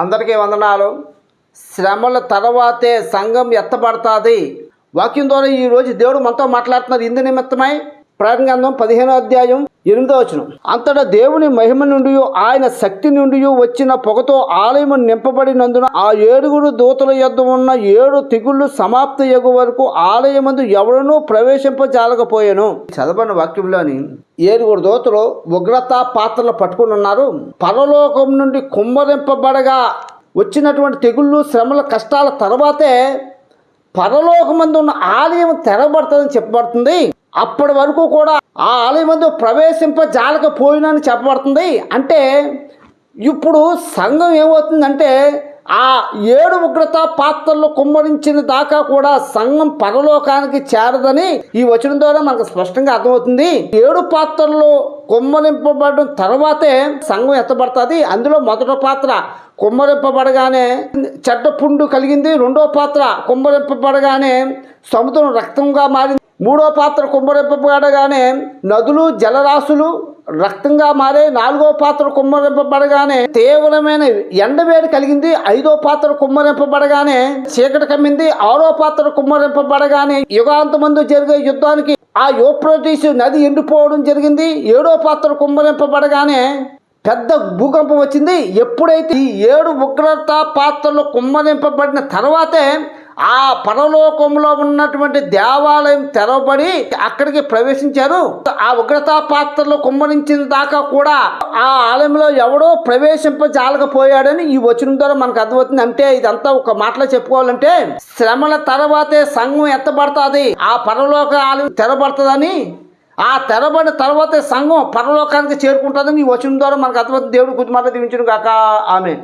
అందరికీ వందనాలు. శ్రమల తర్వాతే సంఘం ఎత్తబడుతుంది. వాక్యం ద్వారా ఈ రోజు దేవుడు మనతో మాట్లాడుతున్నారు. ఇందు నిమిత్తమై ప్రారంభం పదిహేనో అధ్యాయం ఎనిమిదో వచనం. అంతటా దేవుని మహిమ నుండి ఆయన శక్తి నుండి వచ్చిన పొగతో ఆలయం నింపబడినందున ఆ ఏడుగురు దూతల యొద్ద ఉన్న ఏడు తెగుళ్ళు సమాప్తి ఎగు వరకు ఆలయమందు ఎవడనూ ప్రవేశింపజాలకపోయాను. చదవని వాక్యంలోని ఏడుగురు దూతలు ఉగ్రత పాత్రలు పట్టుకుని ఉన్నారు. పరలోకం నుండి కుమ్మరింపబడగా వచ్చినటువంటి తెగుళ్ళు శ్రమల కష్టాల తర్వాతే పరలోకమందు ఉన్న ఆలయం తెరబడుతుందని చెప్పబడుతుంది. అప్పటి వరకు కూడా ఆ ఆలయం మందు ప్రవేశింప జాలకపోయినని చెప్పబడుతుంది. అంటే ఇప్పుడు సంఘం ఏమవుతుందంటే ఆ ఏడు ఉగ్రత పాత్రలు కుమ్మరించిన దాకా కూడా సంఘం పరలోకానికి చేరదని ఈ వచనం ద్వారా మనకు స్పష్టంగా అర్థమవుతుంది. ఏడు పాత్రలు కుమ్మరింపబడడం తర్వాతే సంఘం ఎత్తబడుతుంది. అందులో మొదటి పాత్ర కుమ్మరింపబడగానే చెడ్డ పుండు కలిగింది. రెండో పాత్ర కుమ్మరింపబడగానే సముద్రం రక్తంగా మారింది. మూడో పాత్ర కుమ్మరింపబడగానే నదులు జలరాశులు రక్తంగా మారే నాలుగో పాత్ర కుమ్మరింపబడగానే తీవ్రమైన ఎండవేడి కలిగింది. ఐదో పాత్ర కుమ్మరింపబడగానే చీకటి కమ్మింది. ఆరో పాత్ర కుమ్మరింపబడగానే యుగాంతమందు జరిగే యుద్ధానికి ఆ యూప్రటీస్ నది ఎండిపోవడం జరిగింది. ఏడో పాత్ర కుమ్మరింపబడగానే పెద్ద భూకంపం వచ్చింది. ఎప్పుడైతే ఈ ఏడు ఉగ్రత పాత్రలు కుమ్మరింపబడిన తర్వాతే ఆ పరలోకంలో ఉన్నటువంటి దేవాలయం తెరవబడి అక్కడికి ప్రవేశించారు. ఆ ఉగ్రతా పాత్రలో కుమ్మరించిన దాకా కూడా ఆ ఆలయంలో ఎవడో ప్రవేశింపజాలకపోయాడని ఈ వచనం ద్వారా మనకు అర్థమవుతుంది. అంటే ఇదంతా ఒక మాటలో చెప్పుకోవాలంటే శ్రమల తర్వాతే సంఘం ఎత్తబడుతుంది. ఆ పరలోక ఆలయం తెరబడుతుందని ఆ తెరబడిన తర్వాత సంఘం పరలోకానికి చేరుకుంటుందని ఈ వచనం ద్వారా మనకు అర్థమవుతుంది. దేవుడు గుర్తు మాట కాక ఆమె